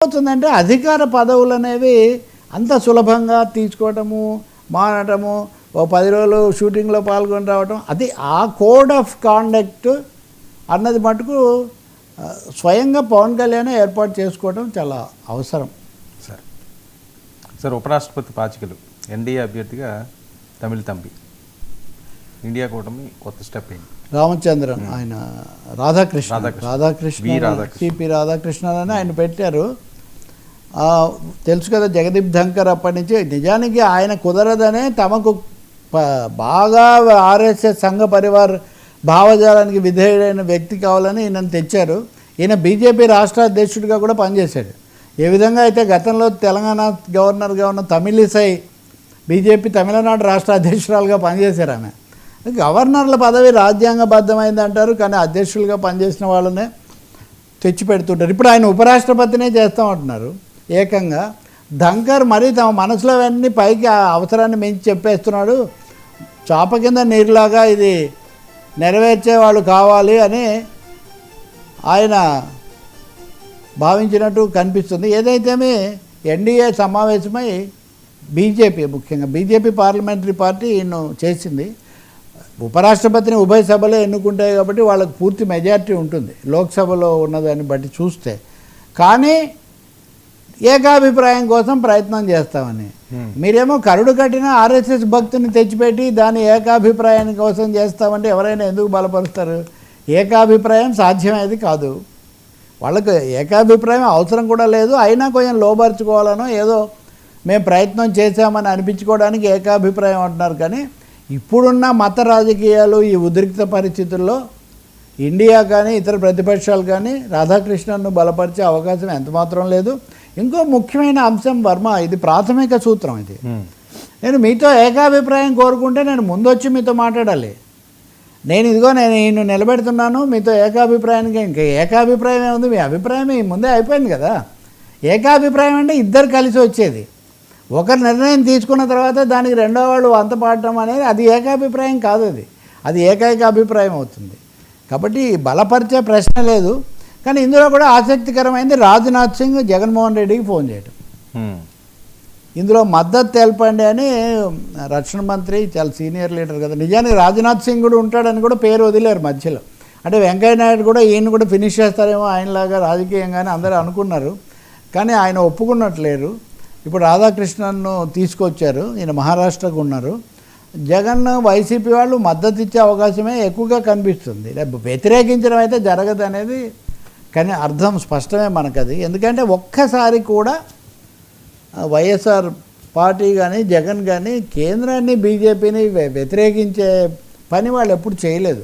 అవుతుందంటే అధికార పదవులు అనేవి అంత సులభంగా తీసుకోవటము మానటము ఓ పది రోజులు షూటింగ్లో పాల్గొని రావటం అది ఆ కోడ్ ఆఫ్ కాండక్ట్ అన్నది మటుకు స్వయంగా పవన్ కళ్యాణ్ ఏర్పాటు చేసుకోవడం చాలా అవసరం సార్ సార్ ఉపరాష్ట్రపతి పాచికలు ఎన్డీఏ అభ్యర్థిగా తమిళ తంబి ఇండియా కూటమి కొత్త స్టెప్ అయింది రామచంద్రన్ ఆయన రాధాకృష్ణ రాధాకృష్ణ. రాధాకృష్ణ రాధాకృష్ణ. సిపి రాధాకృష్ణన్ అని ఆయన పెట్టారు తెలుసు కదా జగదీప్ ధంకర్ అప్పటి నుంచి. నిజానికి ఆయన కుదరదనే తమకు బాగా ఆర్ఎస్ఎస్ సంఘ పరివార్ భావజాలానికి విధేయుడైన వ్యక్తి కావాలని ఈయనను తెచ్చారు. ఈయన బీజేపీ రాష్ట్ర అధ్యక్షుడిగా కూడా పనిచేశాడు. ఏ విధంగా అయితే గతంలో తెలంగాణ గవర్నర్గా ఉన్న తమిళిసై బీజేపీ తమిళనాడు రాష్ట్ర అధ్యక్షురాలుగా పనిచేశారు ఆమె. గవర్నర్ల పదవి రాజ్యాంగబద్ధమైంది అంటారు కానీ అధ్యక్షులుగా పనిచేసిన వాళ్ళనే తెచ్చి పెడుతుంటారు ఇప్పుడు ఆయన ఉపరాష్ట్రపతినే చేస్తామంటున్నారు. ఏకంగా ధంకర్ మరీ తమ మనసులో అన్నీ పైకి ఆ అవసరాన్ని మించి చెప్పేస్తున్నాడు. చాప కింద నీరులాగా ఇది నెరవేర్చే వాళ్ళు కావాలి అని ఆయన భావించినట్టు కనిపిస్తుంది. ఏదైతేమి ఎన్డీఏ సమావేశమై బీజేపీ ముఖ్యంగా బీజేపీ పార్లమెంటరీ పార్టీ ఈయన్ను చేసింది. ఉపరాష్ట్రపతిని ఉభయ సభలో ఎన్నుకుంటాయి కాబట్టి వాళ్ళకు పూర్తి మెజారిటీ ఉంటుంది. లోక్సభలో ఉన్నదాన్ని బట్టి చూస్తే. కానీ ఏకాభిప్రాయం కోసం ప్రయత్నం చేస్తామని. Hmm. మీరేమో కరుడు కట్టిన ఆర్ఎస్ఎస్ భక్తుని తెచ్చిపెట్టి దాని ఏకాభిప్రాయం కోసం చేస్తామంటే ఎవరైనా ఎందుకు బలపరుస్తారు? ఏకాభిప్రాయం సాధ్యమేది కాదు. వాళ్ళకు ఏకాభిప్రాయం అవసరం కూడా లేదు. అయినా కొంచెం లోపరుచుకోవాలనో ఏదో మేము ప్రయత్నం చేశామని అనిపించుకోవడానికి ఏకాభిప్రాయం అంటున్నారు. కానీ ఇప్పుడున్న మత రాజకీయాలు ఈ ఉద్రిక్త పరిస్థితుల్లో ఇండియా కానీ ఇతర ప్రతిపక్షాలు కానీ రాధాకృష్ణన్ను బలపరిచే అవకాశం ఎంతమాత్రం లేదు. ఇంకో ముఖ్యమైన అంశం వర్మ ఇది ప్రాథమిక సూత్రం ఇది. నేను మీతో ఏకాభిప్రాయం కోరుకుంటే నేను ముందు వచ్చి మీతో మాట్లాడాలి. నేను ఇదిగో నేను ఈయన నిలబెడుతున్నాను మీతో ఏకాభిప్రాయానికి ఇంకా ఏకాభిప్రాయం ఏముంది? మీ అభిప్రాయం ఈ ముందే అయిపోయింది కదా. ఏకాభిప్రాయం అంటే ఇద్దరు కలిసి వచ్చేది. ఒకరు నిర్ణయం తీసుకున్న తర్వాత దానికి రెండో వాళ్ళు వంత పాడటం అనేది అది ఏకాభిప్రాయం కాదు అది. అది ఏకైక అభిప్రాయం అవుతుంది. కాబట్టి బలపరిచే ప్రశ్న లేదు. కానీ ఇందులో కూడా ఆసక్తికరమైంది రాజ్నాథ్ సింగ్ జగన్మోహన్ రెడ్డికి ఫోన్ చేయడం హ్మ్. ఇందులో మద్దతు తెలపండి అని రక్షణ మంత్రి చాలా సీనియర్ లీడర్ కదా. నిజానికి రాజ్నాథ్ సింగ్ కూడా ఉంటాడని కూడా పేరు వదిలేరు మధ్యలో. అంటే వెంకయ్య నాయుడు కూడా ఈయన కూడా ఫినిష్ చేస్తారేమో ఆయనలాగా రాజకీయంగానే అందరూ అనుకున్నారు. కానీ ఆయన ఒప్పుకున్నట్లేరు ఇప్పుడు రాధాకృష్ణన్ను తీసుకొచ్చారు. ఈయన మహారాష్ట్రకు ఉన్నారు. జగన్ వైసీపీ వాళ్ళు మద్దతు ఇచ్చే అవకాశమే ఎక్కువగా కనిపిస్తుంది. వ్యతిరేకించడం అయితే జరగదు అనేది కానీ అర్థం స్పష్టమే మనకు అది ఎందుకంటే ఒక్కసారి కూడా వైఎస్ఆర్ పార్టీ కానీ జగన్ కానీ కేంద్రాన్ని బీజేపీని వ్యతిరేకించే పని వాళ్ళు ఎప్పుడు చేయలేదు.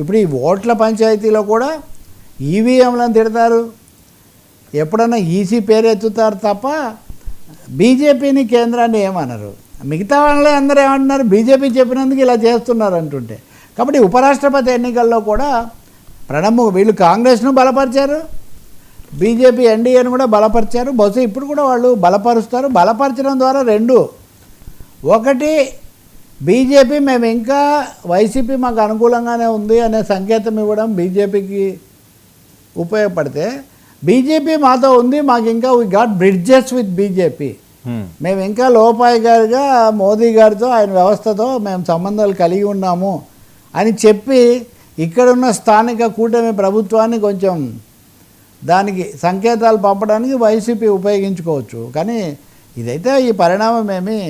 ఇప్పుడు ఈ ఓట్ల పంచాయతీలో కూడా ఈవీఎంలను తిడతారు. ఎప్పుడన్నా ఈసీ పేరు ఎత్తుతారు తప్ప బీజేపీని కేంద్రాన్ని ఏమనరు. మిగతా వాళ్ళే అందరూ ఏమంటున్నారు? బీజేపీ చెప్పినందుకు ఇలా చేస్తున్నారు అంటుంటే. కాబట్టి ఉపరాష్ట్రపతి ఎన్నికల్లో కూడా ప్రణబ్ వీళ్ళు కాంగ్రెస్ను బలపరిచారు. బీజేపీ ఎన్డీఏను కూడా బలపరిచారు. బహుశా ఇప్పుడు కూడా వాళ్ళు బలపరుస్తారు. బలపరచడం ద్వారా రెండు. ఒకటి బీజేపీ మేము ఇంకా వైసీపీ మాకు అనుకూలంగానే ఉంది అనే సంకేతం ఇవ్వడం బీజేపీకి ఉపయోగపడితే బీజేపీ మాతో ఉంది మాకు ఇంకా we got bridges with BJP. మేము ఇంకా లోపాయి గారిగా మోదీ గారితో ఆయన వ్యవస్థతో మేము సంబంధాలు కలిగి ఉన్నాము అని చెప్పి ఇక్కడున్న స్థానిక కూటమి ప్రభుత్వాన్ని కొంచెం దానికి సంకేతాలు పంపడానికి వైసీపీ ఉపయోగించుకోవచ్చు. కానీ ఇదైతే ఈ పరిణామం ఏమి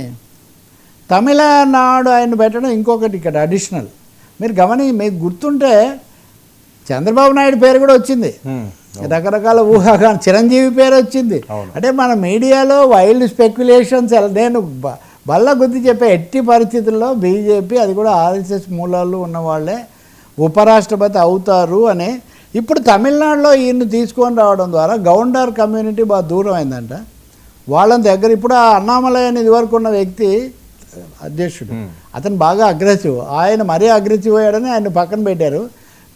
తమిళనాడు ఆయన పెట్టడం ఇంకొకటి ఇక్కడ అడిషనల్ మీరు గమని మీకు గుర్తుంటే చంద్రబాబు నాయుడు పేరు కూడా వచ్చింది. రకరకాల ఊహాగానం చిరంజీవి పేరు వచ్చింది. అంటే మన మీడియాలో వైల్డ్ స్పెక్యులేషన్స్ నేను బల్ల గుద్ది చెప్పే ఎట్టి పరిస్థితుల్లో బీజేపీ అది కూడా ఆర్ఎస్ఎస్ మూలాలు ఉన్నవాళ్ళే ఉపరాష్ట్రపతి అవుతారు అని ఇప్పుడు తమిళనాడులో ఈయన్ని తీసుకొని రావడం ద్వారా గౌండార్ కమ్యూనిటీ బాగా దూరం అయిందంట. వాళ్ళని దగ్గర ఇప్పుడు ఆ అన్నామలై అని ఇదివరకు ఉన్న వ్యక్తి అధ్యక్షుడు. అతను బాగా అగ్రెసివ్ ఆయన మరీ అగ్రెసివ్ అయ్యాడని ఆయన పక్కన పెట్టారు.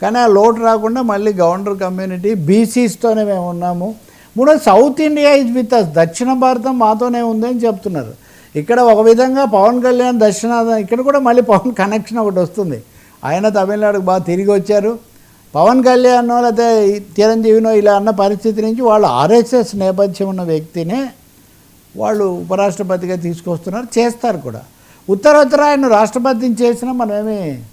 కానీ ఆ లోటు రాకుండా మళ్ళీ గవర్నర్ కమ్యూనిటీ బీసీస్తోనే మేము ఉన్నాము. మూడో south India is with us దక్షిణ భారతం మాతోనే ఉందని చెప్తున్నారు. ఇక్కడ ఒక విధంగా పవన్ కళ్యాణ్ దక్షిణ ఇక్కడ కూడా మళ్ళీ పవన్ కనెక్షన్ ఒకటి వస్తుంది. ఆయన తమిళనాడుకు బాగా తిరిగి వచ్చారు. పవన్ కళ్యాణ్ లేకపోతే చిరంజీవినో ఇలా అన్న పరిస్థితి నుంచి వాళ్ళు ఆర్ఎస్ఎస్ నేపథ్యం ఉన్న వ్యక్తినే వాళ్ళు ఉపరాష్ట్రపతిగా తీసుకొస్తున్నారు చేస్తారు కూడా. ఉత్తరోత్తర ఆయన రాష్ట్రపతిని చేసినా మనమేమి